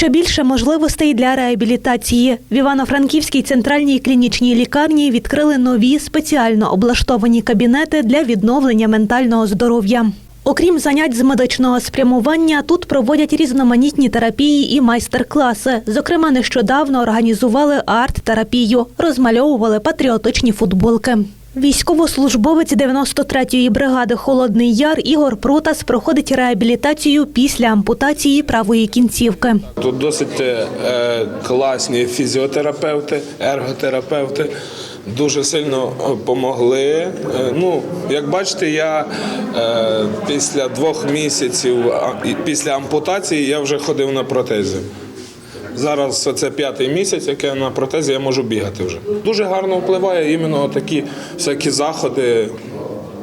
Що більше можливостей для реабілітації в Івано-Франківській центральній клінічній лікарні відкрили нові спеціально облаштовані кабінети для відновлення ментального здоров'я. Окрім занять з медичного спрямування, тут проводять різноманітні терапії і майстер-класи. Зокрема, нещодавно організували арт-терапію, розмальовували патріотичні футболки. Військовослужбовець 93-ї бригади Холодний Яр Ігор Протас проходить реабілітацію після ампутації правої кінцівки. Тут досить е, класні фізіотерапевти, ерготерапевти. Дуже сильно допомогли. Е, ну, як бачите, я е, після двох місяців після ампутації я вже ходив на протезі. Зараз це п'ятий місяць, як я на протезі, я можу бігати вже. Дуже гарно впливає іменно такі всякі заходи.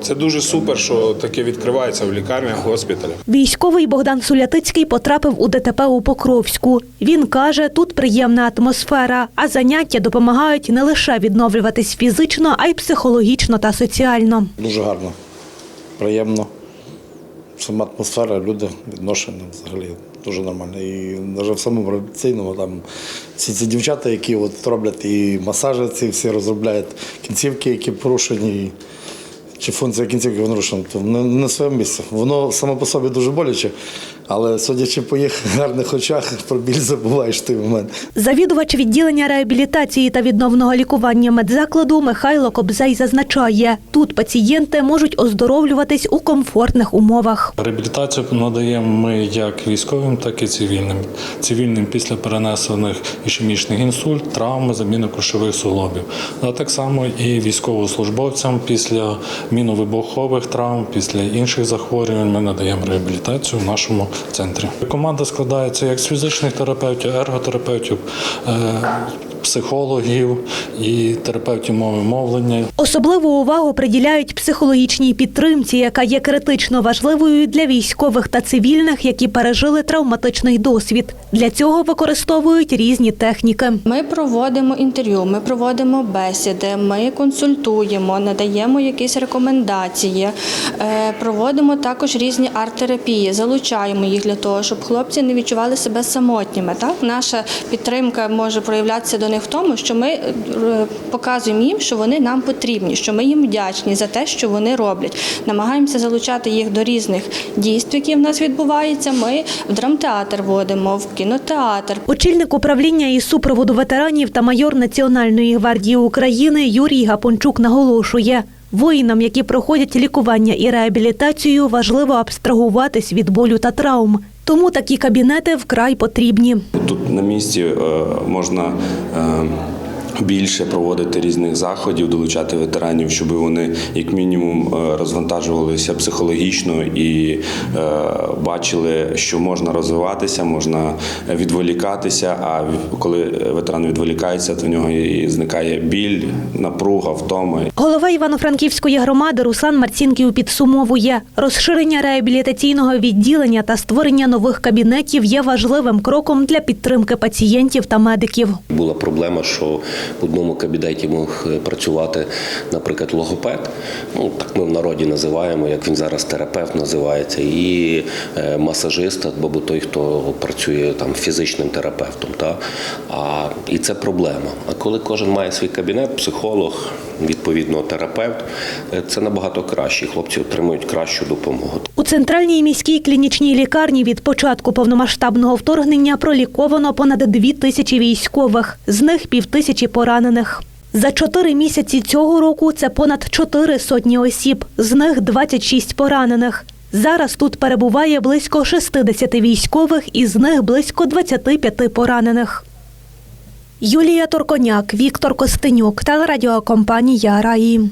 Це дуже супер, що таке відкривається в лікарнях, госпіталях. Військовий Богдан Сулятицький потрапив у ДТП у Покровську. Він каже, тут приємна атмосфера, а заняття допомагають не лише відновлюватись фізично, а й психологічно та соціально. Дуже гарно, приємно. Сама атмосфера, люди, відношення взагалі дуже нормально. І навіть в самому реабілітаційному там всі ці дівчата, які от роблять і масажі ці всі розробляють кінцівки, які порушені. Чи функція кінцівки нарушена, то не не на своєму місці. Воно само по собі дуже боляче, але судячи по їх гарних очах, про біль забуваєш в той момент. Завідувач відділення реабілітації та відновного лікування медзакладу Михайло Кобзей зазначає, тут пацієнти можуть оздоровлюватись у комфортних умовах. Реабілітацію надаємо ми як військовим, так і цивільним. Цивільним після перенесених ішемічних інсульт, травми, заміни кушових суглобів. А так само і військовослужбовцям після міновибухових травм, після інших захворювань ми надаємо реабілітацію в нашому центрі. Команда складається як з фізичних терапевтів, ерготерапевтів, е, психологів і терапевтів мови мовлення. Особливу увагу приділяють психологічній підтримці, яка є критично важливою для військових та цивільних, які пережили травматичний досвід. Для цього використовують різні техніки. Ми проводимо інтерв'ю, ми проводимо бесіди, ми консультуємо, надаємо якісь рекомендації, е, проводимо також різні арт-терапії, залучаємо їх для того, щоб хлопці не відчували себе самотніми. Так? Наша підтримка може проявлятися до них в тому, що ми е, показуємо їм, що вони нам потрібні, що ми їм вдячні за те, що вони роблять. Намагаємося залучати їх до різних дійств, які в нас відбуваються. Ми в драмтеатр водимо, в кінотеатр. Очільник управління із супроводу ветеранів та майор Національної гвардії України Юрій Гапончук наголошує. Воїнам, які проходять лікування і реабілітацію, важливо абстрагуватись від болю та травм. Тому такі кабінети вкрай потрібні. Тут на місці е, можна е, більше проводити різних заходів, долучати ветеранів, щоб вони як мінімум е, розвантажувалися психологічно і е, бачили, що можна розвиватися, можна відволікатися. А в- коли ветеран відволікається, то в нього і зникає біль, напруга, втома. Голова Івано-Франківської громади Руслан Марцінків підсумовує, розширення реабілітаційного відділення та створення нових кабінетів є важливим кроком для підтримки пацієнтів та медиків. Була проблема, що в одному кабінеті мог е, працювати, наприклад, логопед. Ну так ми в народі називаємо, як він зараз терапевт називається, і е, масажист, або той, хто працює там фізичним терапевтом. Та? А, і це проблема. А коли кожен має свій кабінет, психолог, відповідно, терапевт, е, це набагато краще. Хлопці отримують кращу допомогу. У центральній міській клінічній лікарні від початку повномасштабного вторгнення проліковано понад дві тисячі військових, з них півтисячі поранених. За чотири місяці цього року це понад чотири сотні осіб, з них 26 поранених. Зараз тут перебуває близько 60 військових, із них близько 25 поранених. Юлія Торконяк, Віктор Костенюк, телерадіокомпанія Раї.